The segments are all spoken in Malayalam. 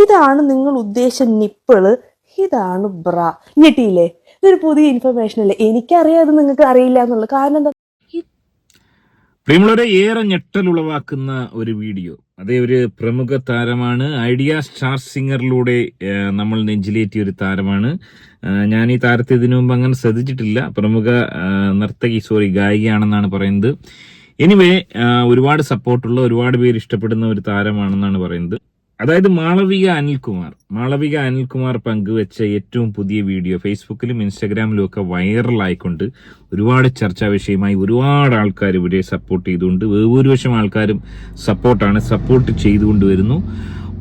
ഇതാണ് നിങ്ങൾ ഉദ്ദേശിച്ച നിപ്പിൾ. ഇതാണ് ബ്ര. ഞെട്ടിയില്ലേ? ഇതൊരു പുതിയ ഇൻഫർമേഷൻ അല്ലേ? എനിക്കറിയാതെ നിങ്ങൾക്ക് അറിയില്ല എന്നുള്ളത് കാരണം എന്താ? പ്രിയമുള്ളവരെ ഏറെ ഞെട്ടലുളവാക്കുന്ന ഒരു വീഡിയോ. അതേ ഒരു പ്രമുഖ താരമാണ്. ഐഡിയ സ്റ്റാർ സിംഗറിലൂടെ നമ്മൾ നെഞ്ചിലേറ്റിയ ഒരു താരമാണ്. ഞാൻ ഈ താരത്തെ ഇതിനു മുമ്പ് അങ്ങനെ ശ്രദ്ധിച്ചിട്ടില്ല. പ്രമുഖ നർത്തകി സോറി ഗായികയാണെന്നാണ് പറയുന്നത്. എനിവേ ഒരുപാട് സപ്പോർട്ടുള്ള ഒരുപാട് പേര് ഇഷ്ടപ്പെടുന്ന ഒരു താരമാണെന്നാണ് പറയുന്നത്. അതായത് മാളവിക അനിൽകുമാർ. മാളവിക അനിൽകുമാർ പങ്കുവച്ച ഏറ്റവും പുതിയ വീഡിയോ ഫേസ്ബുക്കിലും ഇൻസ്റ്റാഗ്രാമിലും ഒക്കെ വൈറലായിക്കൊണ്ട് ഒരുപാട് ചർച്ചാ വിഷയമായി ഒരുപാട് ആൾക്കാർ ഇവരെ സപ്പോർട്ട് ചെയ്തുകൊണ്ട് ഭൂരിപക്ഷം ആൾക്കാരും സപ്പോർട്ടാണ് സപ്പോർട്ട് ചെയ്തുകൊണ്ട് വരുന്നു.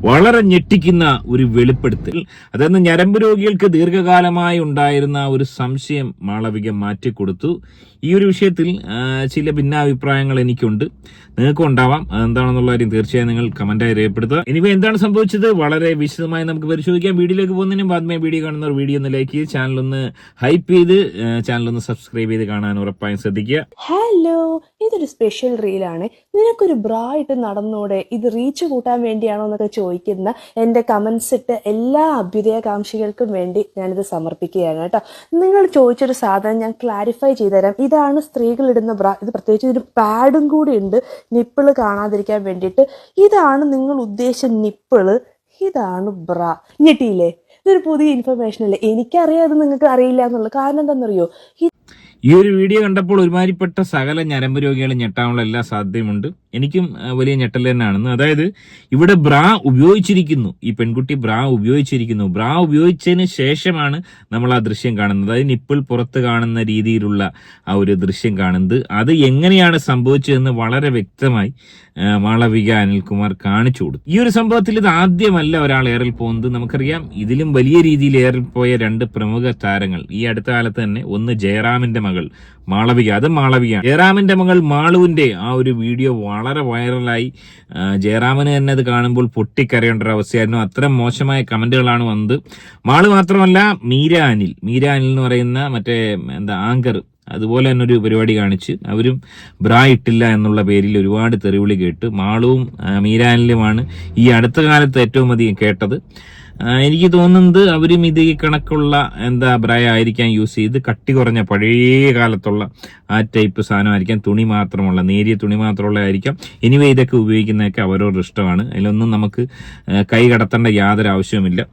വളരെ ഞെട്ടിക്കുന്ന ഒരു വെളിപ്പെടുത്തൽ. അതായത് ഞരമ്പ് രോഗികൾക്ക് ദീർഘകാലമായി ഉണ്ടായിരുന്ന ഒരു സംശയം മാളവിക മാറ്റിക്കൊടുത്തു. ഈ ഒരു വിഷയത്തിൽ ചില ഭിന്നാഭിപ്രായങ്ങൾ എനിക്കുണ്ട്. നിങ്ങൾക്കും ഉണ്ടാവാം. അതെന്താണെന്നുള്ള കാര്യം തീർച്ചയായും നിങ്ങൾ കമന്റായി രേഖപ്പെടുത്തുക. ഇനിവ എന്താണ് സംഭവിച്ചത്? വളരെ വിശദമായി നമുക്ക് പരിശോധിക്കാം. വീഡിയോയിലേക്ക് പോകുന്നതിനും ബാദ്മേ വീഡിയോ കാണുന്നവർ വീഡിയോ ഒന്ന് ലൈക്ക് ചെയ്ത് ചാനൽ ഒന്ന് ഹൈപ്പ് ചെയ്ത് ചാനൽ ഒന്ന് സബ്സ്ക്രൈബ് ചെയ്ത് കാണാൻ ഉറപ്പായും ശ്രദ്ധിക്കുക. ഹലോ ഇതൊരു സ്പെഷ്യൽ റീലാണ് നിനക്കൊരു ബ്രാ ഇട്ട് നടന്നൂടെ? ഇത് റീച്ച് കൂട്ടാൻ വേണ്ടിയാണോ എന്നൊക്കെ ചോദിക്കുന്ന എന്റെ കമൻസ് ഇട്ട് എല്ലാ അഭ്യുദയകാംക്ഷികൾക്കും വേണ്ടി ഞാനിത് സമർപ്പിക്കുകയാണ് കേട്ടോ. നിങ്ങൾ ചോദിച്ചൊരു സാധനം ഞാൻ ക്ലാരിഫൈ ചെയ്തു തരാം ഇതാണ് സ്ത്രീകളിടുന്ന ബ്രാ ഇത് പ്രത്യേകിച്ച് ഒരു പാഡും കൂടി ഉണ്ട്. നിപ്പിൾ കാണാതിരിക്കാൻ വേണ്ടിയിട്ട്. ഇതാണ് നിങ്ങൾ ഉദ്ദേശിച്ച നിപ്പിൾ. ഇതാണ് ബ്രാ ഞെട്ടിയില്ലേ? ഇതൊരു പുതിയ ഇൻഫർമേഷൻ അല്ലേ? എനിക്കറിയാം അത് നിങ്ങൾക്ക് അറിയില്ല എന്നുള്ളത്. കാരണം എന്താണെന്നറിയോ? ഈ ഒരു വീഡിയോ കണ്ടപ്പോൾ ഒരുമാതിരിപ്പെട്ട സകല ഞരമ്പ് രോഗികളും ഞെട്ടാനുള്ള എല്ലാ സാധ്യതയുമുണ്ട്. എനിക്കും വലിയ ഞെട്ടൽ തന്നെയാണെന്ന്. അതായത് ഇവിടെ ബ്രാ ഉപയോഗിച്ചിരിക്കുന്നു. ഈ പെൺകുട്ടി ബ്രാ ഉപയോഗിച്ചിരിക്കുന്നു. ബ്രാ ഉപയോഗിച്ചതിന് ശേഷമാണ് നമ്മൾ ആ ദൃശ്യം കാണുന്നത്. അതായത് നിപ്പിൾ പുറത്ത് കാണുന്ന രീതിയിലുള്ള ആ ഒരു ദൃശ്യം കാണുന്നത്. അത് എങ്ങനെയാണ് സംഭവിച്ചതെന്ന് വളരെ വ്യക്തമായി മാളവിക അനിൽകുമാർ കാണിച്ചു കൊടുത്തു. ഈ ഒരു സംഭവത്തിൽ ഇത് ആദ്യമല്ല ഒരാൾ ഏറിൽ പോകുന്നത്. നമുക്കറിയാം ഇതിലും വലിയ രീതിയിൽ ഏറിൽ പോയ രണ്ട് പ്രമുഖ താരങ്ങൾ ഈ അടുത്ത കാലത്ത് തന്നെ ഒന്ന് ജയറാമിന്റെ മകൾ മാളവിക അത് മാളവിക ജയറാമിന്റെ മകൾ മാളുവിന്റെ ആ ഒരു വീഡിയോ വളരെ വൈറലായി. ജയറാമിന് തന്നെ അത് കാണുമ്പോൾ പൊട്ടിക്കരയേണ്ട ഒരു അവസ്ഥയായിരുന്നു. അത്തരം മോശമായ കമന്റുകളാണ് വന്നത്. മാൾ മാത്രമല്ല മീര അനിൽ. മീര അനിൽ എന്ന് പറയുന്ന മറ്റേ എന്താ ആങ്കർ അതുപോലെ തന്നെ ഒരു പരിപാടി കാണിച്ച് അവരും ബ്രാ ഇട്ടില്ല എന്നുള്ള പേരിൽ ഒരുപാട് തെറിവിളി കേട്ട് മാളവും മീരാനിലുമാണ് ഈ അടുത്ത കാലത്ത് ഏറ്റവും അധികം കേട്ടത്. എനിക്ക് തോന്നുന്നത് അവരും ഇത് ഈ കണക്കുള്ള എന്താ ബ്രായ ആയിരിക്കാൻ യൂസ് ചെയ്ത് കട്ടി കുറഞ്ഞ പഴയ കാലത്തുള്ള ആ ടൈപ്പ് സാധനമായിരിക്കാം. തുണി മാത്രമുള്ള നേരിയ തുണി മാത്രമുള്ള ആയിരിക്കാം. എനിവേ ഇതൊക്കെ ഉപയോഗിക്കുന്നതൊക്കെ അവരോട് ഇഷ്ടമാണ്. അതിലൊന്നും നമുക്ക് കൈ കടത്തേണ്ട യാതൊരു ആവശ്യവുമില്ല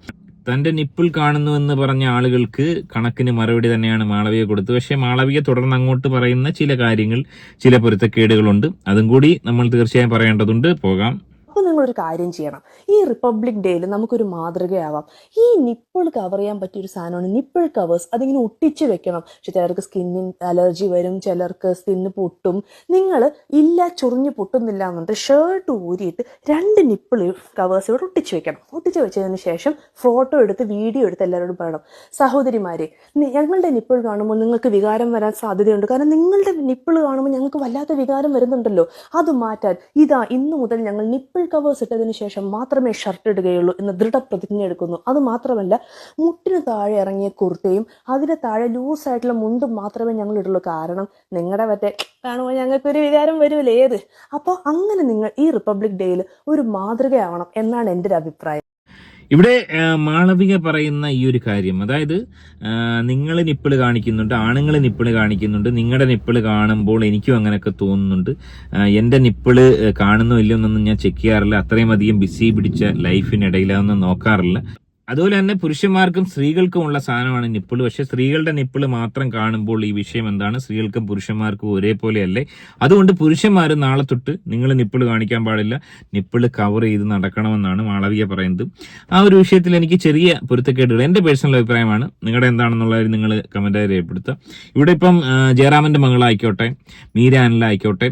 തന്റെ നിപ്പിൾ കാണുന്നു എന്ന് പറഞ്ഞ ആളുകൾക്ക് കണക്കിന് മറുപടി തന്നെയാണ് മാളവിക കൊടുത്തത്. പക്ഷേ മാളവിക തുടർന്ന് അങ്ങോട്ട് പറയുന്ന ചില കാര്യങ്ങൾ ചില പൊരുത്തക്കേടുകളുണ്ട്. അതും കൂടി നമ്മൾ തീർച്ചയായും പറയേണ്ടതുണ്ട്. പോകാം. അപ്പോൾ നിങ്ങളൊരു കാര്യം ചെയ്യണം. ഈ റിപ്പബ്ലിക് ഡേയിൽ നമുക്കൊരു മാതൃകയാവാം. ഈ നിപ്പിൾ കവർ ചെയ്യാൻ പറ്റിയ ഒരു സാധനമാണ് നിപ്പിൾ കവേഴ്സ് അതിങ്ങനെ ഒട്ടിച്ച് വെക്കണം. പക്ഷെ ചിലർക്ക് സ്കിന്നിന് അലർജി വരും ചിലർക്ക് സ്കിന്ന് പൊട്ടും. നിങ്ങൾ ഇല്ല ചൊറിഞ്ഞ് പൊട്ടുന്നില്ല എന്നുണ്ട് ഷർട്ട് ഊരിയിട്ട് രണ്ട് നിപ്പിൾ കവേഴ്സ് ഇവിടെ ഒട്ടിച്ച് വെക്കണം. ഒട്ടിച്ച് വെച്ചതിന് ശേഷം ഫോട്ടോ എടുത്ത് വീഡിയോ എടുത്ത് എല്ലാവരോടും പറയണം. സഹോദരിമാരെ ഞങ്ങളുടെ നിപ്പിൾ കാണുമ്പോൾ നിങ്ങൾക്ക് വികാരം വരാൻ സാധ്യതയുണ്ട്. കാരണം നിങ്ങളുടെ നിപ്പിൾ കാണുമ്പോൾ ഞങ്ങൾക്ക് വല്ലാത്ത വികാരം വരുന്നുണ്ടല്ലോ. അത് മാറ്റാൻ ഇതാ ഇന്നു മുതൽ ഞങ്ങൾ നിപ്പിൾ കവേഴ്സ് ഇട്ടതിന് ശേഷം മാത്രമേ ഷർട്ട് ഇടുകയുള്ളൂ എന്ന് ദൃഢപ്രതിജ്ഞ എടുക്കുന്നു അത് മാത്രമല്ല മുട്ടിന് താഴെ ഇറങ്ങിയ കുർത്തയും അതിന് താഴെ ലൂസായിട്ടുള്ള മുണ്ടും മാത്രമേ ഞങ്ങൾ ഇടുള്ളൂ. കാരണം നിങ്ങളുടെ മറ്റേ കാണുമ്പോൾ ഞങ്ങൾക്കൊരു വികാരം വരുമല്ലേ ഏത്? അപ്പോൾ അങ്ങനെ നിങ്ങൾ ഈ റിപ്പബ്ലിക് ഡേയിൽ ഒരു മാതൃകയാവണം എന്നാണ് എന്റെ ഒരു അഭിപ്രായം. ഇവിടെ മാളവിക പറയുന്ന ഈ ഒരു കാര്യം അതായത് നിങ്ങൾ നിപ്പിൾ കാണിക്കുന്നുണ്ട് ആണുങ്ങൾ നിപ്പിൾ കാണിക്കുന്നുണ്ട് നിങ്ങളുടെ നിപ്പിൾ കാണുമ്പോൾ എനിക്കും അങ്ങനെയൊക്കെ തോന്നുന്നുണ്ട്. എന്റെ നിപ്പിൾ കാണുന്നോ ഇല്ലയോ എന്നൊന്നും ഞാൻ ചെക്ക് ചെയ്യാറില്ല. അത്രയും അധികം ബിസി പിടിച്ച ലൈഫിനിടയിൽ അതൊന്നും നോക്കാറില്ല. അതുപോലെ തന്നെ പുരുഷന്മാർക്കും സ്ത്രീകൾക്കും ഉള്ള സാധനമാണ് നിപ്പിൾ പക്ഷെ സ്ത്രീകളുടെ നിപ്പിൾ മാത്രം കാണുമ്പോൾ ഈ വിഷയം എന്താണ്? സ്ത്രീകൾക്കും പുരുഷന്മാർക്കും ഒരേപോലെയല്ലേ? അതുകൊണ്ട് പുരുഷന്മാരും നാളെ തൊട്ട് നിങ്ങൾ നിപ്പിൾ കാണിക്കാൻ പാടില്ല. നിപ്പിൾ കവർ ചെയ്ത് നടക്കണമെന്നാണ് മാളവിക പറയുന്നത്. ആ ഒരു വിഷയത്തിൽ എനിക്ക് ചെറിയ പൊരുത്തക്കേടുകൾ എന്റെ പേഴ്സണൽ അഭിപ്രായമാണ്. നിങ്ങളുടെ എന്താണെന്നുള്ളത് നിങ്ങൾ കമന്റായി രേഖപ്പെടുത്തുക. ഇവിടെ ഇപ്പം ജയറാമന്റെ മകളായിക്കോട്ടെ മീര അനിലായിക്കോട്ടെ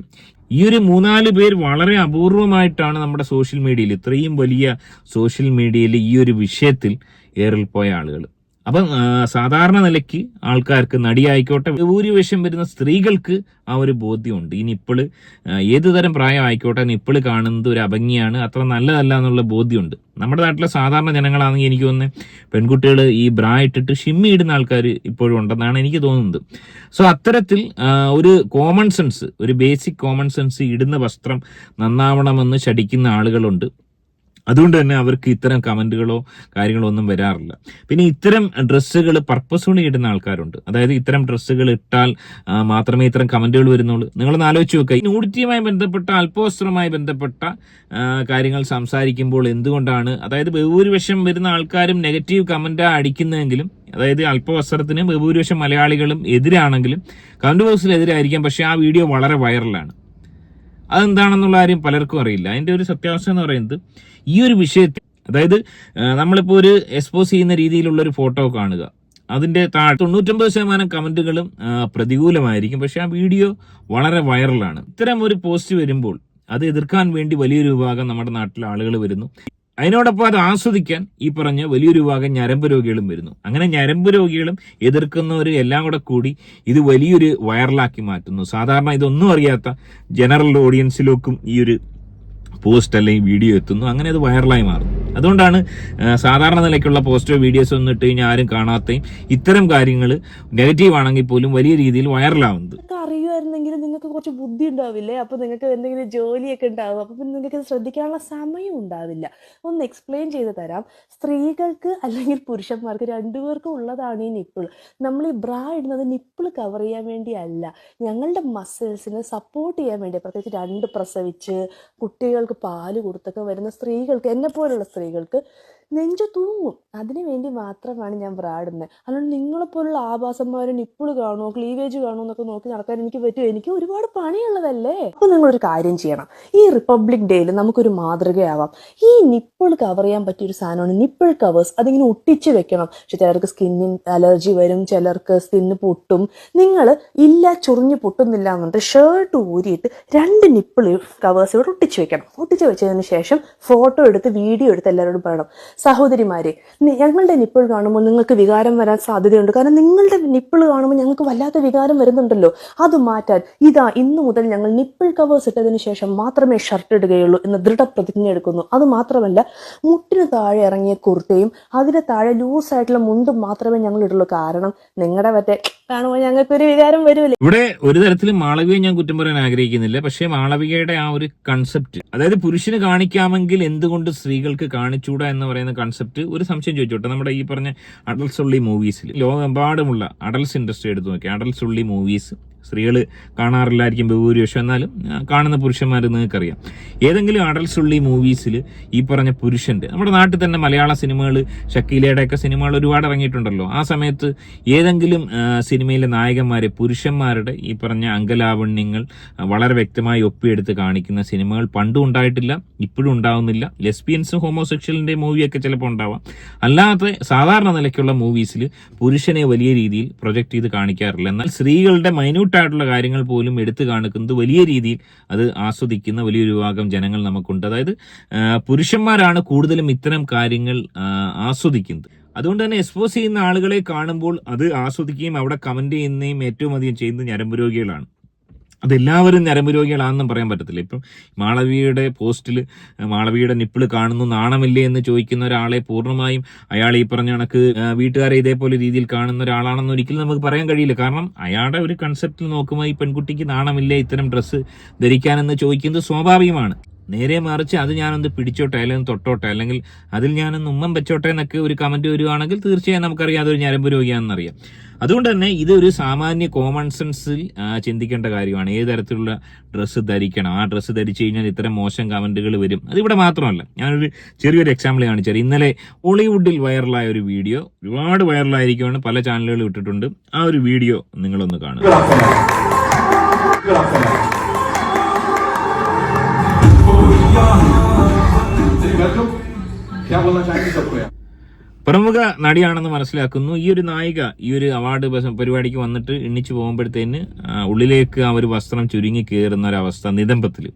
ഈ ഒരു മൂന്നാൽ പേര് വളരെ അപൂർവമായിട്ടാണ് നമ്മുടെ സോഷ്യൽ മീഡിയയിൽ ഇത്രയും വലിയ സോഷ്യൽ മീഡിയയിൽ ഈ ഒരു വിഷയത്തിൽ ഏറിൽ പോയ ആളുകൾ അപ്പം സാധാരണ നിലയ്ക്ക് ആൾക്കാർക്ക് നടിയായിക്കോട്ടെ ഭൂരിപക്ഷം വരുന്ന സ്ത്രീകൾക്ക് ആ ഒരു ബോധ്യമുണ്ട്. നിപ്പിൾ ആ, ഏത് തരം പ്രായമായിക്കോട്ടെ നിപ്പിൾ കാണുന്നത് ഒരു അഭംഗിയാണ്. അത്ര നല്ലതല്ല എന്നുള്ള ബോധ്യമുണ്ട്. നമ്മുടെ നാട്ടിലെ സാധാരണ ജനങ്ങളാണെങ്കിൽ എനിക്ക് തോന്നുന്നത് പെൺകുട്ടികൾ ഈ ബ്രാ ഇട്ടിട്ട് ഷിമ്മി ഇടുന്ന ആൾക്കാർ ഇപ്പോഴും ഉണ്ടെന്നാണ് എനിക്ക് തോന്നുന്നത്. സോ അത്തരത്തിൽ ഒരു കോമൺ സെൻസ് ഒരു ബേസിക് കോമൺ സെൻസ് ഇടുന്ന വസ്ത്രം നന്നാവണമെന്ന് ശടിക്കുന്ന ആളുകളുണ്ട്. അതുകൊണ്ട് തന്നെ അവർക്ക് ഇത്തരം കമന്റുകളോ കാര്യങ്ങളോ ഒന്നും വരാറില്ല. പിന്നെ ഇത്തരം ഡ്രസ്സുകൾ പർപ്പസ്ഫുള്ളി ഇടുന്ന ആൾക്കാരുണ്ട്. അതായത് ഇത്തരം ഡ്രസ്സുകൾ ഇട്ടാൽ മാത്രമേ ഇത്തരം കമന്റുകൾ വരുന്നുള്ളൂ. നിങ്ങളൊന്ന് ആലോചിച്ച് നോക്കുക ഈ നൂഡിറ്റിയുമായി ബന്ധപ്പെട്ട അല്പവസ്ത്രവുമായി ബന്ധപ്പെട്ട കാര്യങ്ങൾ സംസാരിക്കുമ്പോൾ എന്തുകൊണ്ടാണ് അതായത് ബഹുഭൂരിപക്ഷം വരുന്ന ആൾക്കാരും നെഗറ്റീവ് കമന്റാ അടിക്കുന്നതെങ്കിലും അതായത് അല്പവസ്ത്രത്തിന് ബഹുഭൂരിപക്ഷം മലയാളികളും എതിരാണെങ്കിലും കമന്റ് ബോക്സിൽ എതിരായിരിക്കാം. പക്ഷെ ആ വീഡിയോ വളരെ വൈറലാണ് അതെന്താണെന്നുള്ള കാര്യം പലർക്കും അറിയില്ല. അതിന്റെ ഒരു സത്യാവസ്ഥ എന്ന് പറയുന്നത് ഈ ഒരു വിഷയത്തിൽ അതായത് നമ്മളിപ്പോൾ നമ്മളിപ്പോ ഒരു എക്സ്പോസ് ചെയ്യുന്ന രീതിയിലുള്ള ഒരു ഫോട്ടോ കാണുക. അതിന്റെ താഴെ തൊണ്ണൂറ്റൊമ്പത് ശതമാനം കമന്റുകളും പ്രതികൂലമായിരിക്കും. പക്ഷെ ആ വീഡിയോ വളരെ വൈറലാണ്. ഇത്തരം ഒരു പോസ്റ്റ് വരുമ്പോൾ അത് എതിർക്കാൻ വേണ്ടി വലിയൊരു വിഭാഗം നമ്മുടെ നാട്ടിലെ ആളുകൾ വരുന്നു. അതിനോടൊപ്പം അത് ആസ്വദിക്കാൻ ഈ പറഞ്ഞ വലിയൊരു വിഭാഗം ഞരമ്പ് രോഗികളും വരുന്നു. അങ്ങനെ ഞരമ്പ് രോഗികളും എതിർക്കുന്നവർ എല്ലാം കൂടെ കൂടി ഇത് വലിയൊരു വൈറലാക്കി മാറ്റുന്നു. സാധാരണ ഇതൊന്നും അറിയാത്ത ജനറൽ ഓഡിയൻസിലേക്കും ഈ ഒരു പോസ്റ്റ് അല്ലെങ്കിൽ വീഡിയോ എത്തുന്നു. അങ്ങനെ അത് വൈറലായി മാറുന്നു. അതുകൊണ്ടാണ് സാധാരണ നിലയ്ക്കുള്ള പോസ്റ്റോ വീഡിയോസ് ഒന്നും ഇട്ട് കഴിഞ്ഞാൽ ആരും കാണാത്തയും ഇത്തരം കാര്യങ്ങൾ നെഗറ്റീവ് ആണെങ്കിൽ പോലും വലിയ രീതിയിൽ വൈറലാവുന്നത്. അറിയുമായിരുന്നെങ്കിൽ നിങ്ങൾക്ക് കുറച്ച് ബുദ്ധി ഉണ്ടാവില്ലേ? അപ്പോൾ നിങ്ങൾക്ക് എന്തെങ്കിലും ജോലിയൊക്കെ ഉണ്ടാവും. അപ്പോൾ പിന്നെ നിങ്ങൾക്ക് ശ്രദ്ധിക്കാനുള്ള സമയം ഉണ്ടാവില്ല. ഒന്ന് എക്സ്പ്ലെയിൻ ചെയ്ത് തരാം. സ്ത്രീകൾക്ക് അല്ലെങ്കിൽ പുരുഷന്മാർക്ക് രണ്ടുപേർക്കും ഉള്ളതാണ് ഈ നിപ്പിൾ നമ്മൾ ഈ ബ്രാ ഇടുന്നത് നിപ്പിൾ കവർ ചെയ്യാൻ വേണ്ടിയല്ല. ഞങ്ങളുടെ മസിൽസിനെ സപ്പോർട്ട് ചെയ്യാൻ വേണ്ടി പ്രത്യേകിച്ച് രണ്ട് പ്രസവിച്ച് കുട്ടികൾക്ക് പാൽ കൊടുത്തൊക്കെ വരുന്ന സ്ത്രീകൾക്ക് എന്നെ പോലുള്ള സ്ത്രീകൾക്ക് നെഞ്ചു തൂങ്ങും അതിനു വേണ്ടി മാത്രമാണ് ഞാൻ പ്രാടുന്നത്. അല്ലാണ്ട് നിങ്ങളെപ്പോലുള്ള ആഭാസന്മാരെ നിപ്പിൾ കാണുമോ ക്ലീവേജ് കാണുമോ എന്നൊക്കെ നോക്കി നടക്കാൻ എനിക്ക് പറ്റുമോ? എനിക്ക് ഒരുപാട് പണിയുള്ളതല്ലേ? അപ്പോൾ നിങ്ങളൊരു കാര്യം ചെയ്യണം. ഈ റിപ്പബ്ലിക് ഡേയിൽ നമുക്കൊരു മാതൃകയാവാം. ഈ നിപ്പിൾ കവർ ചെയ്യാൻ പറ്റിയൊരു സാധനമാണ് നിപ്പിൾ കവേഴ്സ് അതിങ്ങനെ ഒട്ടിച്ച് വെക്കണം. പക്ഷെ ചിലർക്ക് സ്കിന്നിൻ അലർജി വരും ചിലർക്ക് സ്കിന്ന് പൊട്ടും. നിങ്ങൾ ഇല്ല ചൊറിഞ്ഞ് പൊട്ടുന്നില്ല എന്നുണ്ട് ഷർട്ട് ഊരിയിട്ട് രണ്ട് നിപ്പിൾ കവേഴ്സ് ഇവിടെ ഒട്ടിച്ച് വെക്കണം. ഒട്ടിച്ച് വെച്ചതിന് ശേഷം ഫോട്ടോ എടുത്ത് വീഡിയോ എടുത്ത് എല്ലാവരോടും പറയണം. സഹോദരിമാരെ ഞങ്ങളുടെ നിപ്പിൾ കാണുമ്പോൾ നിങ്ങൾക്ക് വികാരം വരാൻ സാധ്യതയുണ്ട്. കാരണം നിങ്ങളുടെ നിപ്പിൾ കാണുമ്പോൾ ഞങ്ങൾക്ക് വല്ലാത്ത വികാരം വരുന്നുണ്ടല്ലോ. അത് മാറ്റാൻ ഇതാ ഇന്നു മുതൽ ഞങ്ങൾ നിപ്പിൾ കവേഴ്സ് ഇട്ടതിന് ശേഷം മാത്രമേ ഷർട്ട് ഇടുകയുള്ളൂ എന്ന് ദൃഢപ്രതിജ്ഞ എടുക്കുന്നു. അത് മാത്രമല്ല മുട്ടിന് താഴെ ഇറങ്ങിയ കുർത്തയും അതിന് താഴെ ലൂസായിട്ടുള്ള മുണ്ടും മാത്രമേ ഞങ്ങൾ ഇടുള്ളൂ. കാരണം നിങ്ങളുടെ മറ്റേ കാണുമ്പോൾ ഞങ്ങൾക്ക് ഒരു വികാരം വരുമല്ലേ ഇവിടെ ഒരു തരത്തിൽ മാളവിയെ ഞാൻ കുറ്റം പറയാൻ ആഗ്രഹിക്കുന്നില്ല. പക്ഷേ മാളവികയുടെ ആ ഒരു കൺസെപ്റ്റ് അതായത് പുരുഷന് കാണിക്കാമെങ്കിൽ എന്തുകൊണ്ട് സ്ത്രീകൾക്ക് കാണിച്ചൂടാ എന്ന് പറയുന്ന കൺസെപ്റ്റ് ഒരു സംശയം ചോദിച്ചോട്ടെ. നമ്മുടെ ഈ പറഞ്ഞ അഡൽസ് ഉള്ളി മൂവീസിൽ ലോകമെമ്പാടുമുള്ള അഡൽസ് ഇൻഡസ്ട്രി എടുത്തു നോക്കി അഡൽസ് ഉള്ളി മൂവീസ് സ്ത്രീകൾ കാണാറില്ലായിരിക്കും ബഹുഭൂരിപക്ഷം. എന്നാലും കാണുന്ന പുരുഷന്മാർ നിങ്ങൾക്കറിയാം. ഏതെങ്കിലും അടൽസുള്ളി മൂവീസിൽ ഈ പറഞ്ഞ പുരുഷന്റെ നമ്മുടെ നാട്ടിൽ തന്നെ മലയാള സിനിമകൾ ഷക്കീലയുടെ ഒക്കെ സിനിമകൾ ഒരുപാട് ഇറങ്ങിയിട്ടുണ്ടല്ലോ. ആ സമയത്ത് ഏതെങ്കിലും സിനിമയിലെ നായകന്മാരെ പുരുഷന്മാരുടെ ഈ പറഞ്ഞ അംഗലാവണ്യങ്ങൾ ആ, വളരെ വ്യക്തമായി ഒപ്പിയെടുത്ത് കാണിക്കുന്ന സിനിമകൾ പണ്ടും ഉണ്ടായിട്ടില്ല ഇപ്പോഴും ഉണ്ടാവുന്നില്ല. ലെസ്ബിയൻസും ഹോമോസെക്ഷലിന്റെ മൂവിയൊക്കെ ചിലപ്പോൾ ഉണ്ടാവാം. അല്ലാത്ത സാധാരണ നിലയ്ക്കുള്ള മൂവീസിൽ പുരുഷനെ വലിയ രീതിയിൽ പ്രൊജക്ട് ചെയ്ത് കാണിക്കാറില്ല. എന്നാൽ സ്ത്രീകളുടെ മൈന്യൂട്ട് ആയിട്ടുള്ള കാര്യങ്ങൾ പോലും എടുത്തു കാണിക്കുന്നത് വലിയ രീതിയിൽ അത് ആസ്വദിക്കുന്ന വലിയൊരു വിഭാഗം ജനങ്ങൾ നമുക്കുണ്ട്. അതായത് പുരുഷന്മാരാണ് കൂടുതലും ഇത്തരം കാര്യങ്ങൾ ആസ്വദിക്കുന്നത്. അതുകൊണ്ട് തന്നെ എക്സ്പോസ് ചെയ്യുന്ന ആളുകളെ കാണുമ്പോൾ അത് ആസ്വദിക്കുകയും അവിടെ കമന്റ് ചെയ്യുന്നതും ഏറ്റവും അധികം ചെയ്യുന്നത് ഞരമ്പ് രോഗികളാണ് അതെല്ലാവരും ഞരമ്പ് രോഗികളാണെന്നും പറയാൻ പറ്റത്തില്ല. ഇപ്പം മാളവിയുടെ പോസ്റ്റിൽ മാളവിയുടെ നിപ്പിൾ കാണുന്നു നാണമില്ലേ എന്ന് ചോദിക്കുന്ന ഒരാളെ പൂർണമായും അയാൾ ഈ പറഞ്ഞ കണക്ക് വീട്ടുകാരെ ഇതേപോലെ രീതിയിൽ കാണുന്ന ഒരാളാണെന്ന് ഒരിക്കലും നമുക്ക് പറയാൻ കഴിയില്ല. കാരണം അയാളുടെ ഒരു കൺസെപ്റ്റിൽ നോക്കുമ്പോൾ ഈ പെൺകുട്ടിക്ക് നാണമില്ലേ ഇത്തരം ഡ്രസ്സ് ധരിക്കാനെന്ന് ചോദിക്കുന്നത് സ്വാഭാവികമാണ്. നേരെ മറിച്ച് അത് ഞാനൊന്ന് പിടിച്ചോട്ടെ അല്ലെങ്കിൽ തൊട്ടോട്ടെ അല്ലെങ്കിൽ അതിൽ ഞാനൊന്ന് ഉമ്മം വെച്ചോട്ടെ എന്നൊക്കെ ഒരു കമന്റ് വരുവാണെങ്കിൽ തീർച്ചയായും നമുക്കറിയാം അതൊരു ഞരമ്പ് രോഗിയാണെന്നറിയാം അതുകൊണ്ട് തന്നെ ഇതൊരു സാമാന്യ കോമൺ സെൻസിൽ ചിന്തിക്കേണ്ട കാര്യമാണ്. ഏത് തരത്തിലുള്ള ഡ്രസ്സ് ധരിക്കണം? ആ ഡ്രസ്സ് ധരിച്ചു കഴിഞ്ഞാൽ ഇത്തരം മോശം കമന്റുകൾ വരും. അതിവിടെ മാത്രമല്ല ഞാനൊരു ചെറിയൊരു എക്സാമ്പിൾ കാണിച്ചു ഇന്നലെ ഹോളിവുഡിൽ വൈറലായ ഒരു വീഡിയോ ഒരുപാട് വൈറലായിരിക്കുമെന്ന് പല ചാനലുകൾ ഇട്ടിട്ടുണ്ട്. ആ ഒരു വീഡിയോ നിങ്ങളൊന്ന് കാണുക. പ്രമുഖ നടിയാണെന്ന് മനസ്സിലാക്കുന്നു. ഈ ഒരു നായിക ഈ ഒരു അവാർഡ് പരിപാടിക്ക് വന്നിട്ട് എണ്ണിച്ചു പോകുമ്പോഴത്തേന് ഉള്ളിലേക്ക് ആ ഒരു വസ്ത്രം ചുരുങ്ങി കയറുന്ന ഒരവസ്ഥ നിതംബത്തിൽ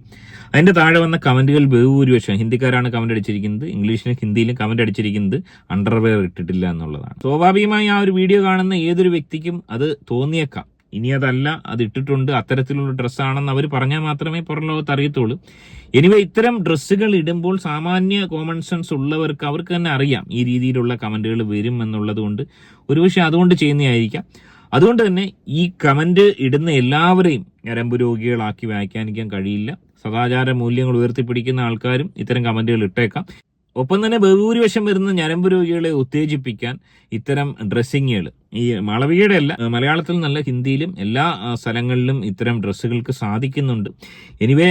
അതിന്റെ താഴെ വന്ന കമന്റുകൾ ബഹുഭൂരിപക്ഷം ഹിന്ദിക്കാരാണ് കമന്റ് അടിച്ചിരിക്കുന്നത്. ഇംഗ്ലീഷിലും ഹിന്ദിയിലും കമന്റ് അടിച്ചിരിക്കുന്നത് അണ്ടർവെയർ ഇട്ടിട്ടില്ല എന്നുള്ളതാണ്. സ്വാഭാവികമായി ആ ഒരു വീഡിയോ കാണുന്ന ഏതൊരു വ്യക്തിക്കും അത് തോന്നിയേക്കാം. ഇനി അതല്ല അത് ഇട്ടിട്ടുണ്ട് അത്തരത്തിലുള്ള ഡ്രസ്സാണെന്ന് അവർ പറഞ്ഞാൽ മാത്രമേ പുറം ലോകത്ത് അറിയത്തുള്ളൂ എനിവേ ഇത്തരം ഡ്രസ്സുകൾ ഇടുമ്പോൾ സാമാന്യ കോമൺ സെൻസ് ഉള്ളവർക്ക് അവർക്ക് തന്നെ അറിയാം ഈ രീതിയിലുള്ള കമന്റുകൾ വരും എന്നുള്ളത് കൊണ്ട് ഒരുപക്ഷെ അതുകൊണ്ട് ചെയ്യുന്നതായിരിക്കാം. അതുകൊണ്ട് തന്നെ ഈ കമന്റ് ഇടുന്ന എല്ലാവരെയും ഞരമ്പ് രോഗികളാക്കി വ്യാഖ്യാനിക്കാൻ കഴിയില്ല. സദാചാര മൂല്യങ്ങൾ ഉയർത്തിപ്പിടിക്കുന്ന ആൾക്കാരും ഇത്തരം കമന്റുകൾ ഇട്ടേക്കാം. ഒപ്പം തന്നെ ബഹുഭൂരിപക്ഷം വരുന്ന ഞരമ്പ് രോഗികളെ ഉത്തേജിപ്പിക്കാൻ ഇത്തരം ഡ്രസ്സിങ്ങുകൾ ഈ മാളവികയുടെ അല്ല മലയാളത്തിൽ നല്ല ഹിന്ദിയിലും എല്ലാ സ്ഥലങ്ങളിലും ഇത്തരം ഡ്രസ്സുകൾക്ക് സാധിക്കുന്നുണ്ട്. എനിവേ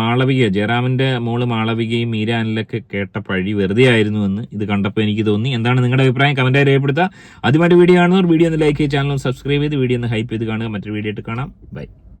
മാളവിക ജയറാമിന്റെ മോൾ മാളവികയും മീര അനിലൊക്കെ കേട്ട പഴി വെറുതെ ആയിരുന്നു എന്ന് ഇത് കണ്ടപ്പോൾ എനിക്ക് തോന്നി. എന്താണ് നിങ്ങളുടെ അഭിപ്രായം? കമന്റായി രേഖപ്പെടുത്തുക. ആദ്യമായിട്ട് വീഡിയോ കാണുന്നവർ വീഡിയോ ഒന്ന് ലൈക്ക് ചെയ്ത് ചാനൽ സബ്സ്ക്രൈബ് ചെയ്ത് വീഡിയോ ഒന്ന് ഹൈപ്പ് ചെയ്ത് കാണുക. മറ്റൊരു വീഡിയോ ആയിട്ട് കാണാം. ബൈ